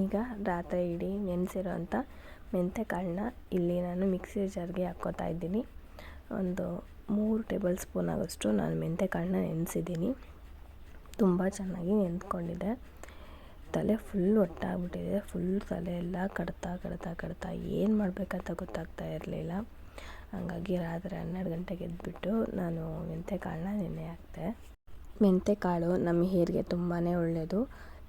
ಈಗ ರಾತ್ರಿ ಇಡೀ ನೆನೆಸಿರೋಂಥ ಮೆಂತ್ಯಕಾಳನ್ನ ಇಲ್ಲಿ ನಾನು ಮಿಕ್ಸಿ ಜಾರ್ಗೆ ಹಾಕ್ಕೋತಾ ಇದ್ದೀನಿ. ಒಂದು ಮೂರು ಟೇಬಲ್ ಸ್ಪೂನ್ ಆಗೋಷ್ಟು ನಾನು ಮೆಂತ್ಯಕಾಳನ್ನ ನೆನೆಸಿದ್ದೀನಿ. ತುಂಬ ಚೆನ್ನಾಗಿ ನೆಂದ್ಕೊಂಡಿದೆ ತಲೆ ಫುಲ್ ಒಟ್ಟಾಗ್ಬಿಟ್ಟಿದೆ. ಫುಲ್ ತಲೆ ಎಲ್ಲ ಕಡ್ತಾ ಕಡ್ತಾ ಕಡ್ತಾ. ಏನು ಮಾಡಬೇಕಂತ ಗೊತ್ತಾಗ್ತಾ ಇರಲಿಲ್ಲ. ಹಾಗಾಗಿ ರಾತ್ರಿ ಹನ್ನೆರಡು ಗಂಟೆಗೆ ಎದ್ದುಬಿಟ್ಟು ನಾನು ಮೆಂತೆಕಾಳನ್ನ ನೆನೆ ಹಾಕ್ತೆ ಮೆಂತೆಕಾಳು ನಮ್ಮ ಹೇರಿಗೆ ತುಂಬಾ ಒಳ್ಳೆಯದು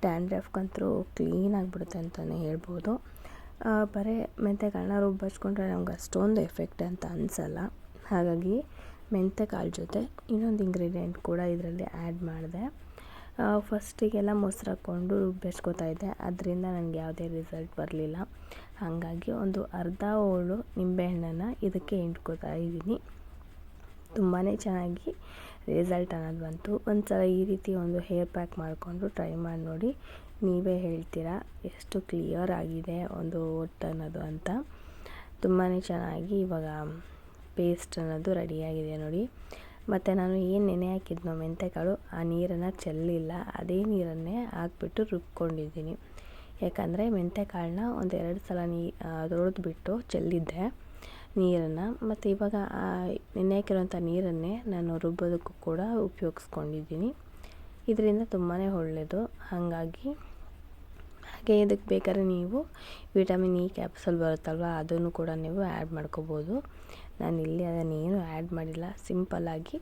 ಡ್ಯಾಂಡ್ರಫ್ಗಂತೂ ಕ್ಲೀನ್ ಆಗಿಬಿಡುತ್ತೆ ಅಂತಲೇ ಹೇಳ್ಬೋದು. ಬರೀ ಮೆಂತೆಕಾಳನ್ನ ರುಬ್ಬಚ್ಕೊಂಡ್ರೆ ನಮ್ಗೆ ಅಷ್ಟೊಂದು ಎಫೆಕ್ಟ್ ಅಂತ ಅನಿಸಲ್ಲ. ಹಾಗಾಗಿ ಮೆಂತೆಕಾಳು ಜೊತೆ ಇನ್ನೊಂದು ಇಂಗ್ರೀಡಿಯೆಂಟ್ ಕೂಡ ಇದರಲ್ಲಿ ಆ್ಯಡ್ ಮಾಡಿದೆ. ಫಸ್ಟಿಗೆಲ್ಲ ಮೊಸರು ಹಾಕ್ಕೊಂಡು ರುಬ್ಬಿಸ್ಕೊತಾ ಇದ್ದೆ. ಅದರಿಂದ ನನಗೆ ಯಾವುದೇ ರಿಸಲ್ಟ್ ಬರಲಿಲ್ಲ. ಹಾಗಾಗಿ ಒಂದು ಅರ್ಧ ಹೋಳು ನಿಂಬೆಹಣ್ಣನ್ನು ಇದಕ್ಕೆ ಹಿಂಡ್ಕೋತಾ ಇದ್ದೀನಿ. ತುಂಬಾ ಚೆನ್ನಾಗಿ ರಿಸಲ್ಟ್ ಅನ್ನೋದು ಬಂತು. ಒಂದು ಸಲ ಈ ರೀತಿ ಒಂದು ಹೇರ್ ಪ್ಯಾಕ್ ಮಾಡಿಕೊಂಡು ಟ್ರೈ ಮಾಡಿ ನೋಡಿ. ನೀವೇ ಹೇಳ್ತೀರಾ? ಎಷ್ಟು ಕ್ಲಿಯರ್ ಆಗಿದೆ ಒಂದು ಒಟ್ಟು ಅನ್ನೋದು ಅಂತ. ತುಂಬಾ ಚೆನ್ನಾಗಿ ಇವಾಗ ಪೇಸ್ಟ್ ಅನ್ನೋದು ರೆಡಿಯಾಗಿದೆ ನೋಡಿ. ಮತ್ತು ನಾನು ಏನು ನೆನೆ ಹಾಕಿದ್ನೋ ಮೆಂತೆಕಾಳು, ಆ ನೀರನ್ನು ಚೆಲ್ಲಿಲ್ಲ. ಅದೇ ನೀರನ್ನೇ ಹಾಕ್ಬಿಟ್ಟು ರುಬ್ಕೊಂಡಿದ್ದೀನಿ. ಯಾಕಂದರೆ ಮೆಂತೆಕಾಳನ್ನ ಒಂದು ಎರಡು ಸಲ ನೀ ತೊಳೆದ್ಬಿಟ್ಟು ಚೆಲ್ಲಿದ್ದೆ. ನೀರನ್ನು ಮತ್ತು ಇವಾಗ ನೆನೆ ಹಾಕಿರುವಂಥ ನೀರನ್ನೇ ನಾನು ರುಬ್ಬೋದಕ್ಕೂ ಕೂಡ ಉಪಯೋಗಿಸ್ಕೊಂಡಿದ್ದೀನಿ. ಇದರಿಂದ ತುಂಬಾ ಒಳ್ಳೆಯದು ಹಾಗಾಗಿ, ಹಾಗೆ ಇದಕ್ಕೆ ಬೇಕಾದ್ರೆ ನೀವು ವಿಟಮಿನ್ ಇ ಕ್ಯಾಪ್ಸಲ್ ಬರುತ್ತಲ್ವ, ಅದನ್ನು ಕೂಡ ನೀವು ಆ್ಯಡ್ ಮಾಡ್ಕೋಬೋದು. ನಾನು ಇಲ್ಲಿ ಅದನ್ನೇನು ಆ್ಯಡ್ ಮಾಡಿಲ್ಲ. ಸಿಂಪಲ್ಲಾಗಿ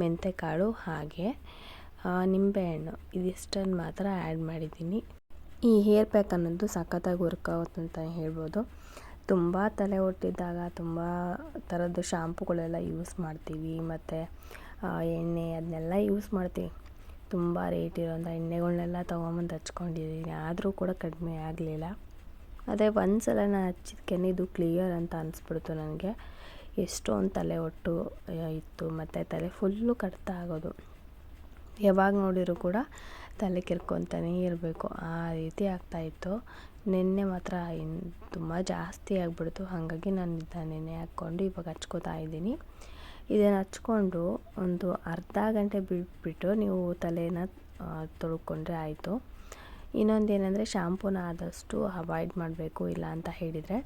ಮೆಂತೆಕಾಳು ಹಾಗೆ ನಿಂಬೆಹಣ್ಣು ಇದಿಷ್ಟನ್ನು ಮಾತ್ರ ಆ್ಯಡ್ ಮಾಡಿದ್ದೀನಿ. ಈ ಹೇರ್ ಪ್ಯಾಕ್ ಅನ್ನೋದು ಸಖತ್ತಾಗಿ ವರ್ಕ್ ಆಗುತ್ತೆ ಅಂತ ಹೇಳ್ಬೋದು. ತುಂಬ ತಲೆ ಹೊಟ್ಟಿದ್ದಾಗ ತುಂಬ ಥರದ್ದು ಶಾಂಪುಗಳೆಲ್ಲ ಯೂಸ್ ಮಾಡ್ತೀವಿ, ಮತ್ತು ಎಣ್ಣೆ ಅದನ್ನೆಲ್ಲ ಯೂಸ್ ಮಾಡ್ತೀವಿ. ತುಂಬ ರೇಟ್ ಇರೋಂಥ ಎಣ್ಣೆಗಳನ್ನೆಲ್ಲ ತೊಗೊಂಬಂದು ಹಚ್ಕೊಂಡಿದ್ದೀನಿ ಆದರೂ ಕೂಡ ಕಡಿಮೆ ಆಗಲಿಲ್ಲ. ಅದೇ ಒಂದು ಸಲ ನಾನು ಹಚ್ಚಿದ್ಕೇನೆ ಇದು ಕ್ಲಿಯರ್ ಅಂತ ಅನಿಸ್ಬಿಡ್ತು ನನಗೆ. ಎಷ್ಟೊಂದು ತಲೆ ಒಟ್ಟು ಇತ್ತು. ಮತ್ತು ತಲೆ ಫುಲ್ಲು ಕಡಿತ ಆಗೋದು. ಯಾವಾಗ ನೋಡಿದ್ರು ಕೂಡ ತಲೆ ಕೆರ್ಕೊತಾನೇ ಇರಬೇಕು. ಆ ರೀತಿ ಆಗ್ತಾಯಿತ್ತು ನೆನ್ನೆ ಮಾತ್ರ ತುಂಬ ಜಾಸ್ತಿ ಆಗಿಬಿಡ್ತು. ಹಾಗಾಗಿ ನಾನು ಇದನ್ನ ನೆನೆ ಹಾಕ್ಕೊಂಡು ಇವಾಗ ಹಚ್ಕೋತಾ ಇದ್ದೀನಿ. ಇದನ್ನು ಹಚ್ಕೊಂಡು ಒಂದು ಅರ್ಧ ಗಂಟೆ ಬಿಟ್ಬಿಟ್ಟು ನೀವು ತಲೆನ ತೊಳ್ಕೊಂಡ್ರೆ ಆಯಿತು. ಇನ್ನೊಂದು ಏನಂದರೆ ಶಾಂಪೂನ ಆದಷ್ಟು ಅವಾಯ್ಡ್ ಮಾಡಬೇಕು ಇಲ್ಲ ಅಂತ ಹೇಳಿದರೆ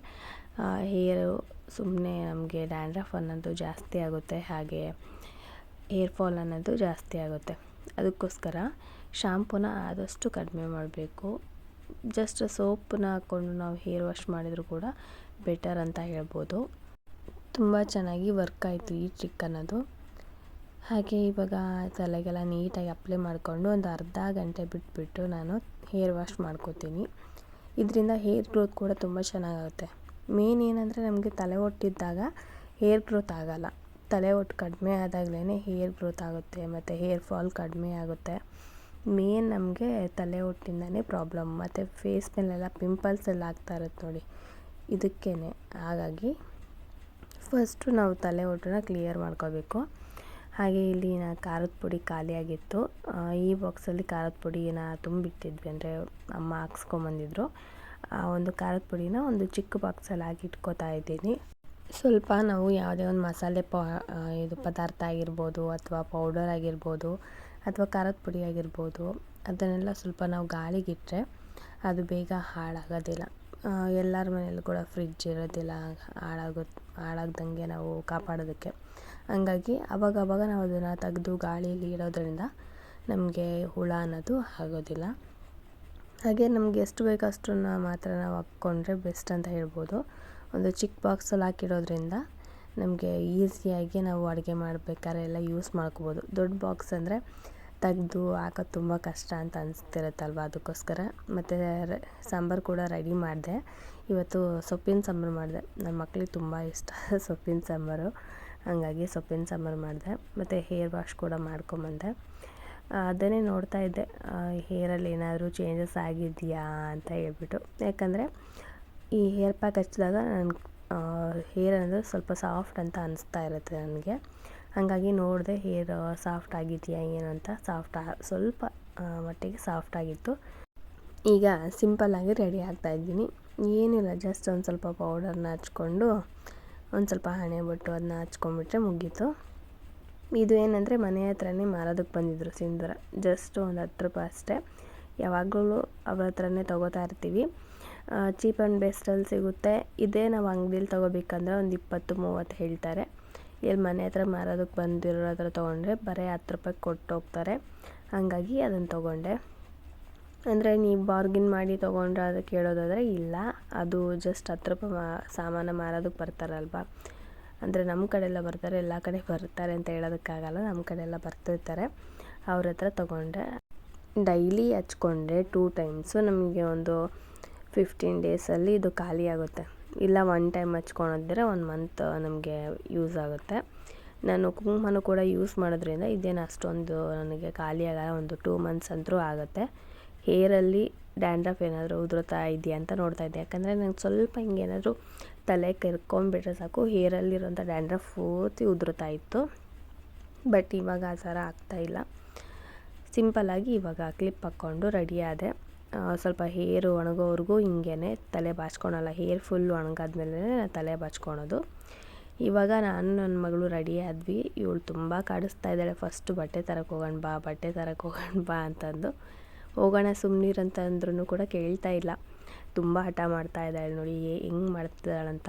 ಹೇರು ಸುಮ್ಮನೆ ನಮಗೆ ಡ್ಯಾಂಡ್ರಫ್ ಅನ್ನೋದು ಜಾಸ್ತಿ ಆಗುತ್ತೆ, ಹಾಗೆ ಹೇರ್ ಫಾಲ್ ಅನ್ನೋದು ಜಾಸ್ತಿ ಆಗುತ್ತೆ. ಅದಕ್ಕೋಸ್ಕರ ಶಾಂಪೂನ ಆದಷ್ಟು ಕಡಿಮೆ ಮಾಡಬೇಕು. ಜಸ್ಟ್ ಸೋಪನ್ನ ಹಾಕ್ಕೊಂಡು ನಾವು ಹೇರ್ ವಾಶ್ ಮಾಡಿದರೂ ಕೂಡ ಬೆಟರ್ ಅಂತ ಹೇಳ್ಬೋದು. ತುಂಬ ಚೆನ್ನಾಗಿ ವರ್ಕ್ ಆಯಿತು ಈ ಟ್ರಿಕ್ ಅನ್ನೋದು. ಹಾಗೆ ಇವಾಗ ತಲೆಗೆಲ್ಲ ನೀಟಾಗಿ ಅಪ್ಲೈ ಮಾಡಿಕೊಂಡು ಒಂದು ಅರ್ಧ ಗಂಟೆ ಬಿಟ್ಬಿಟ್ಟು ನಾನು ಹೇರ್ ವಾಶ್ ಮಾಡ್ಕೋತೀನಿ. ಇದರಿಂದ ಹೇರ್ ಗ್ರೋತ್ ಕೂಡ ತುಂಬ ಚೆನ್ನಾಗಾಗುತ್ತೆ. ಮೇನ್ ಏನಂದರೆ ನಮಗೆ ತಲೆ ಒಟ್ಟಿದ್ದಾಗ ಹೇರ್ ಗ್ರೋತ್ ಆಗೋಲ್ಲ. ತಲೆ ಒಟ್ಟು ಕಡಿಮೆ ಆದಾಗಲೇ ಹೇರ್ ಗ್ರೋತ್ ಆಗುತ್ತೆ, ಮತ್ತು ಹೇರ್ ಫಾಲ್ ಕಡಿಮೆ ಆಗುತ್ತೆ. ಮೇನ್ ನಮಗೆ ತಲೆ ಹೊಟ್ಟಿಂದನೇ ಪ್ರಾಬ್ಲಮ್ ಮತ್ತು ಫೇಸ್ ಮೇಲೆಲ್ಲ ಪಿಂಪಲ್ಸ್ ಎಲ್ಲ ಆಗ್ತಾ ಇರುತ್ತೆ ನೋಡಿ. ಇದಕ್ಕೇ ಹಾಗಾಗಿ ಫಸ್ಟು ನಾವು ತಲೆ ಹೊಟ್ಟನ್ನ ಕ್ಲಿಯರ್ ಮಾಡ್ಕೋಬೇಕು. ಹಾಗೆ ಇಲ್ಲಿ ನಾ ಖಾರದ ಪುಡಿ ಖಾಲಿಯಾಗಿತ್ತು. ಈ ಬಾಕ್ಸಲ್ಲಿ ಖಾರದ ಪುಡಿನ ತುಂಬಿಟ್ಟಿದ್ವಿ ಅಂದರೆ ಅಮ್ಮ ಹಾಕ್ಸ್ಕೊಂಬಂದಿದ್ರು. ಆ, ಒಂದು ಖಾರದ ಪುಡಿನ ಒಂದು ಚಿಕ್ಕ ಬಾಕ್ಸಲ್ಲಿ ಹಾಕಿ ಇಟ್ಕೋತಾ ಇದ್ದೀನಿ. ಸ್ವಲ್ಪ ನಾವು ಯಾವುದೇ ಒಂದು ಮಸಾಲೆ ಪ ಇದು ಪದಾರ್ಥ ಆಗಿರ್ಬೋದು ಅಥವಾ ಪೌಡರ್ ಆಗಿರ್ಬೋದು ಅಥವಾ ಖಾರದ ಪುಡಿ ಆಗಿರ್ಬೋದು. ಅದನ್ನೆಲ್ಲ ಸ್ವಲ್ಪ ನಾವು ಗಾಳಿಗಿಟ್ಟರೆ ಅದು ಬೇಗ ಹಾಳಾಗೋದಿಲ್ಲ. ಎಲ್ಲರ ಮನೆಯಲ್ಲೂ ಕೂಡ ಫ್ರಿಡ್ಜ್ ಇರೋದಿಲ್ಲ, ಹಾಳಾಗೋ, ಹಾಳಾಗ್ದಂಗೆ ನಾವು ಕಾಪಾಡೋದಕ್ಕೆ. ಹಂಗಾಗಿ ಅವಾಗವಾಗ ಅವಾಗ ನಾವು ಅದನ್ನು ತೆಗೆದು ಗಾಳಿಯಲ್ಲಿ ಇಡೋದರಿಂದ ನಮಗೆ ಹುಳ ಅನ್ನೋದು ಆಗೋದಿಲ್ಲ. ಹಾಗೆ ನಮಗೆ ಎಷ್ಟು ಬೇಕೋ ಅಷ್ಟನ್ನು ಮಾತ್ರ ನಾವು ಹಾಕ್ಕೊಂಡ್ರೆ ಬೆಸ್ಟ್ ಅಂತ ಹೇಳ್ಬೋದು. ಒಂದು ಚಿಕ್ಕ ಬಾಕ್ಸಲ್ಲಿ ಹಾಕಿಡೋದ್ರಿಂದ ನಮಗೆ ಈಸಿಯಾಗಿ ನಾವು ಅಡುಗೆ ಮಾಡಬೇಕಾದ್ರೆ ಎಲ್ಲ ಯೂಸ್ ಮಾಡ್ಕೋಬೋದು. ದೊಡ್ಡ ಬಾಕ್ಸ್ ಅಂದರೆ ತೆಗ್ದು ಹಾಕೋದು ತುಂಬ ಕಷ್ಟ ಅಂತ ಅನಿಸ್ತಿರುತ್ತಲ್ವ ಅದಕ್ಕೋಸ್ಕರ. ಮತ್ತು ಸಾಂಬಾರು ಕೂಡ ರೆಡಿ ಮಾಡಿದೆ. ಇವತ್ತು ಸೊಪ್ಪಿನ ಸಾಂಬಾರು ಮಾಡಿದೆ. ನನ್ನ ಮಕ್ಳಿಗೆ ತುಂಬ ಇಷ್ಟ ಸೊಪ್ಪಿನ ಸಾಂಬಾರು. ಹಾಗಾಗಿ ಸೊಪ್ಪಿನ ಸಾಂಬಾರು ಮಾಡಿದೆ. ಮತ್ತು ಹೇರ್ ವಾಶ್ ಕೂಡ ಮಾಡ್ಕೊಂಬಂದೆ. ಅದನ್ನೇ ನೋಡ್ತಾ ಇದ್ದೆ. ಹೇರಲ್ಲಿ ಏನಾದರೂ ಚೇಂಜಸ್ ಆಗಿದೆಯಾ ಅಂತ ಹೇಳ್ಬಿಟ್ಟು. ಯಾಕಂದರೆ ಈ ಹೇರ್ ಪ್ಯಾಕ್ ಹಚ್ಚಿದಾಗ ನನ್ನ ಹೇರ್ ಅಂದರೆ ಸ್ವಲ್ಪ ಸಾಫ್ಟ್ ಅಂತ ಅನಿಸ್ತಾ ಇರುತ್ತೆ ನನಗೆ. ಹಾಗಾಗಿ ನೋಡಿದೆ ಹೇರ್ ಸಾಫ್ಟ್ ಆಗಿದೆಯಾ ಏನಂತ ಸಾಫ್ಟ್ ಸ್ವಲ್ಪ ಮಟ್ಟಿಗೆ ಸಾಫ್ಟ್ ಆಗಿತ್ತು. ಈಗ ಸಿಂಪಲ್ಲಾಗಿ ರೆಡಿ ಆಗ್ತಾ ಇದ್ದೀನಿ. ಏನಿಲ್ಲ ಜಸ್ಟ್ ಒಂದು ಸ್ವಲ್ಪ ಪೌಡರ್ನ ಹಚ್ಕೊಂಡು, ಒಂದು ಸ್ವಲ್ಪ ಹಣೆ ಬಿಟ್ಟು ಅದನ್ನ ಹಚ್ಕೊಂಡ್ಬಿಟ್ರೆ ಮುಗೀತು. ಇದು ಏನಂದರೆ ಮನೆ ಹತ್ರನೇ ಮಾರೋದಕ್ಕೆ ಬಂದಿದ್ದರು ಸಿಂಧೂರ. ಜಸ್ಟ್ ಒಂದು ಹತ್ತು ರೂಪಾಯಿ ಅಷ್ಟೇ. ಯಾವಾಗಲೂ ಅವ್ರ ಹತ್ರನೇ ತೊಗೋತಾ ಇರ್ತೀವಿ. ಚೀಪ್ ಆ್ಯಂಡ್ ಬೆಸ್ಟಲ್ಲಿ ಸಿಗುತ್ತೆ. ಇದೇ ನಾವು ಅಂಗಡಿಯಲ್ಲಿ ತೊಗೋಬೇಕಂದ್ರೆ ಒಂದು ಇಪ್ಪತ್ತು, ಮೂವತ್ತು ಹೇಳ್ತಾರೆ. ಇಲ್ಲಿ ಮನೆ ಹತ್ರ ಮಾರೋದಕ್ಕೆ ಬಂದಿರೋ ಹತ್ರ ತೊಗೊಂಡ್ರೆ ಬರೀ ಹತ್ತು ರೂಪಾಯಿ ಕೊಟ್ಟು ಹೋಗ್ತಾರೆ. ಹಾಗಾಗಿ ಅದನ್ನು ತೊಗೊಂಡೆ. ಅಂದರೆ ನೀವು ಬಾರ್ಗಿನ್ ಮಾಡಿ ತೊಗೊಂಡ್ರೆ ಅದಕ್ಕೆ ಕೇಳೋದಾದರೆ ಇಲ್ಲ. ಅದು ಜಸ್ಟ್ ಹತ್ತು ರೂಪಾಯಿ ಮಾ, ಸಾಮಾನು ಮಾರೋದಕ್ಕೆ ಬರ್ತಾರಲ್ವ? ಅಂದರೆ ನಮ್ಮ ಕಡೆ ಬರ್ತಾರೆ, ಎಲ್ಲ ಕಡೆ ಬರ್ತಾರೆ ಅಂತ ಹೇಳೋದಕ್ಕಾಗಲ್ಲ. ನಮ್ಮ ಕಡೆ ಎಲ್ಲ ಬರ್ತಿರ್ತಾರೆ. ಅವ್ರ ಹತ್ರ ತೊಗೊಂಡೆ. ಡೈಲಿ ಹಚ್ಕೊಂಡ್ರೆ ಟೂ ಟೈಮ್ಸು ನಮಗೆ ಒಂದು ಫಿಫ್ಟೀನ್ ಡೇಸಲ್ಲಿ ಇದು ಖಾಲಿ ಆಗುತ್ತೆ. ಇಲ್ಲ ಒನ್ ಟೈಮ್ ಹಚ್ಕೊಳೋದಿದ್ರೆ ಒಂದು ಮಂತ್ ನಮಗೆ ಯೂಸ್ ಆಗುತ್ತೆ. ನಾನು ಕುಂಕುಮನೂ ಕೂಡ ಯೂಸ್ ಮಾಡೋದ್ರಿಂದ ಇದೇನು ಅಷ್ಟೊಂದು ನನಗೆ ಖಾಲಿ ಒಂದು ಟೂ ಮಂತ್ಸ್ ಅಂತೂ ಆಗುತ್ತೆ. ಹೇರಲ್ಲಿ ಡ್ಯಾಂಡ್ರಫ್ ಏನಾದರೂ ಉದುರುತ್ತಾ ಇದೆಯಾ ಅಂತ ನೋಡ್ತಾ ಇದ್ದೆ. ಯಾಕಂದರೆ ನಂಗೆ ಸ್ವಲ್ಪ ಹಿಂಗೇನಾದರೂ ತಲೆ ಕೆರ್ಕೊಂಡ್ಬಿಟ್ರೆ ಸಾಕು ಹೇರಲ್ಲಿರೋಂಥ ಡ್ಯಾಂಡ್ರಫ್ ಪೂರ್ತಿ ಉದುರುತ್ತಾ ಇತ್ತು. ಬಟ್ ಇವಾಗ ಆ ಥರ ಆಗ್ತಾಯಿಲ್ಲ ಸಿಂಪಲ್ಲಾಗಿ ಇವಾಗ ಕ್ಲಿಪ್ ಹಾಕ್ಕೊಂಡು ರೆಡಿ ಆದೆ. ಸ್ವಲ್ಪ ಹೇರು ಒಣಗೋವರೆಗೂ ಹಿಂಗೇ ತಲೆ ಬಾಚ್ಕೊಳಲ್ಲ. ಹೇರ್ ಫುಲ್ ಒಣಗಾದ್ಮೇಲೆ ತಲೆ ಬಾಚ್ಕೊಳೋದು. ಇವಾಗ ನಾನು ನನ್ನ ಮಗಳು ರೆಡಿ ಆದ್ವಿ. ಇವಳು ತುಂಬ ಕಾಡಿಸ್ತಾ ಇದ್ದಾಳೆ. ಫಸ್ಟ್ ಬಟ್ಟೆ ತರಕ್ಕೆ ಹೋಗೋಣ ಬಾ, ಬಟ್ಟೆ ತರಕ್ಕೆ ಹೋಗೋಣ ಬಾ ಅಂತಂದು. ಹೋಗೋಣ ಸುಮ್ಮನಿರಂತಂದ್ರೂ ಕೂಡ ಕೇಳ್ತಾ ಇಲ್ಲ. ತುಂಬ ಹಠ ಮಾಡ್ತಾ ಇದ್ದಾಳೆ ನೋಡಿ ಹೆಂಗೆ ಮಾಡ್ತಿದ್ದಾಳಂತ.